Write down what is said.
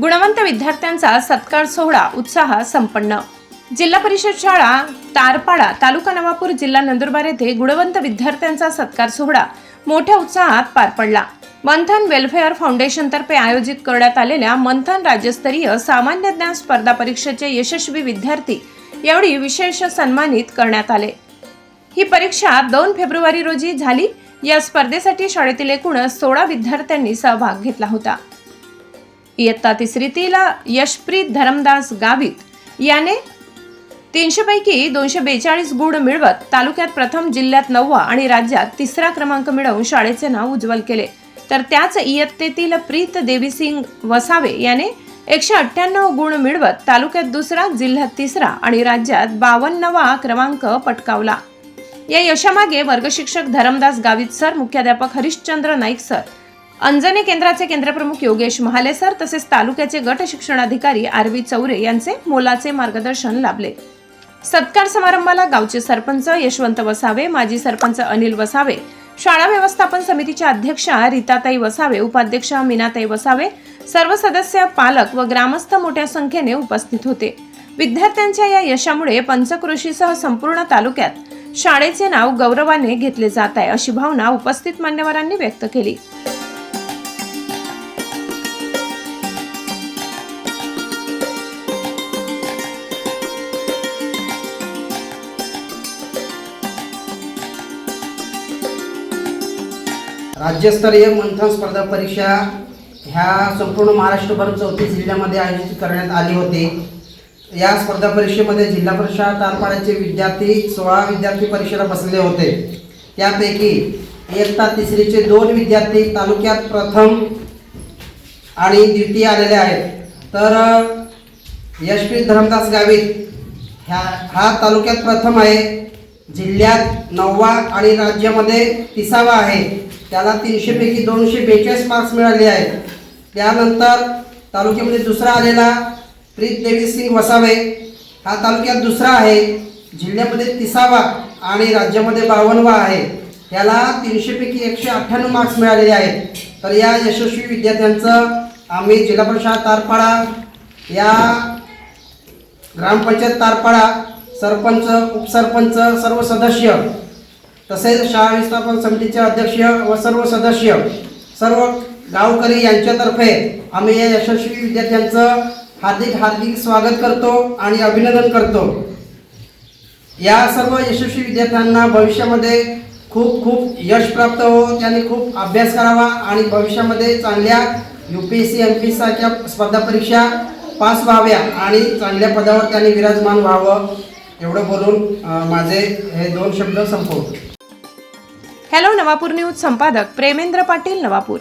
गुणवंत विद्यार्थ्यांचा सत्कार सोहळा उत्साह संपन्न. जिल्हा परिषद शाळा तारपाडा तालुका नवापूर जिल्हा नंदुरबार येथे गुणवंत विद्यार्थ्यांचा सत्कार सोहळा मोठ्या उत्साहात पार पडला. मंथन वेलफेअर फाउंडेशनतर्फे आयोजित करण्यात आलेल्या मंथन राज्यस्तरीय सामान्य ज्ञान स्पर्धा परीक्षेचे यशस्वी विद्यार्थी यावेळी विशेष सन्मानित करण्यात आले. ही परीक्षा दोन फेब्रुवारी रोजी झाली. या स्पर्धेसाठी शाळेतील एकूण सोळा विद्यार्थ्यांनी सहभाग घेतला होता. इयत्ता तिसरी तीला यशप्रीत धरमदास गावित. याने तीनशेपैकी दोनशे बेचाळीस गुण मिळवत तालुक्यात प्रथम जिल्ह्यात नववा आणि राज्यात तिसरा क्रमांक मिळवून शाळेचे नाव उज्ज्वल केले. तर त्याच इयत्तेतील प्रीत देवीसिंग वसावे याने एकशे अठ्ठ्याण्णव गुण मिळवत तालुक्यात दुसरा जिल्ह्यात तिसरा आणि राज्यात बावन्नवा क्रमांक पटकावला. या यशामागे वर्गशिक्षक धरमदास गावित सर मुख्याध्यापक हरिश्चंद्र नाईक सर. अंजने केंद्राचे केंद्रप्रमुख योगेश महाले सर तसेच तालुक्याचे गट शिक्षणाधिकारी आर व्ही चौरे यांचे मोलाचे मार्गदर्शन लाभले. सत्कार समारंभाला गावचे सरपंच यशवंत वसावे माजी सरपंच अनिल वसावे शाळा व्यवस्थापन समितीच्या अध्यक्षा रीताताई वसावे उपाध्यक्षा मीनाताई वसावे सर्व सदस्य पालक व ग्रामस्थ मोठ्या संख्येने उपस्थित होते. विद्यार्थ्यांच्या या यशामुळे पंचकृषीसह संपूर्ण तालुक्यात शाळेचे नाव गौरवाने घेतले जात आहे अशी भावना उपस्थित मान्यवरांनी व्यक्त केली. राज्यस्तरीय मंथन स्पर्धा परीक्षा ह्या संपूर्ण महाराष्ट्रभर चौतीस जिल्ह्यामध्ये आयोजित करण्यात आली होती. या स्पर्धा परीक्षेमध्ये जिल्हा परिषद तारपाड्याचे विद्यार्थी सोळा विद्यार्थी परीक्षेला बसले होते. त्यापैकी इयत्ता तिसरीचे दोन विद्यार्थी तालुक्यात प्रथम आणि द्वितीय आलेले आहेत. तर अ, धरमदास गावित ह्या हा तालुक्यात प्रथम आहे. जिल्ह्यात नववा आणि राज्यामध्ये तिसावा आहे. त्याला तीनशेपैकी दोनशे बेचाळीस मार्क्स मिळाले आहेत. त्यानंतर तालुक्यामध्ये दुसरा आलेला प्रीत देवी सिंग वसावे. हा तालुक्यात दुसरा आहे. जिल्ह्यामध्ये तिसावा आणि राज्यामध्ये बावनवा आहे. त्याला तीनशेपैकी एकशे अठ्ठ्याण्णव मार्क्स मिळालेले आहेत. तर या यशस्वी विद्यार्थ्यांचं आम्ही जिल्हा परिषद तारपाडा या ग्रामपंचायत तारपाडा सरपंच उपसरपंच सर्व सदस्य तसेच शाळा व्यवस्थापन समितीचे अध्यक्ष व सर्व सदस्य सर्व गावकरी यांच्यातर्फे आम्ही या यशस्वी विद्यार्थ्यांचं हार्दिक हार्दिक स्वागत करतो आणि अभिनंदन करतो. या सर्व यशस्वी विद्यार्थ्यांना भविष्यामध्ये खूप खूप यश प्राप्त हो त्यांनी खूप अभ्यास करावा आणि भविष्यामध्ये चांगल्या U P S C M P सारख्या स्पर्धा परीक्षा पास व्हाव्या आणि चांगल्या पदावर त्यांनी विराजमान व्हावं एवढं बोलून माझे हे दोन शब्द संपवतो. हॅलो नवापूर न्यूज संपादक प्रेमेंद्र पाटील नवापूर.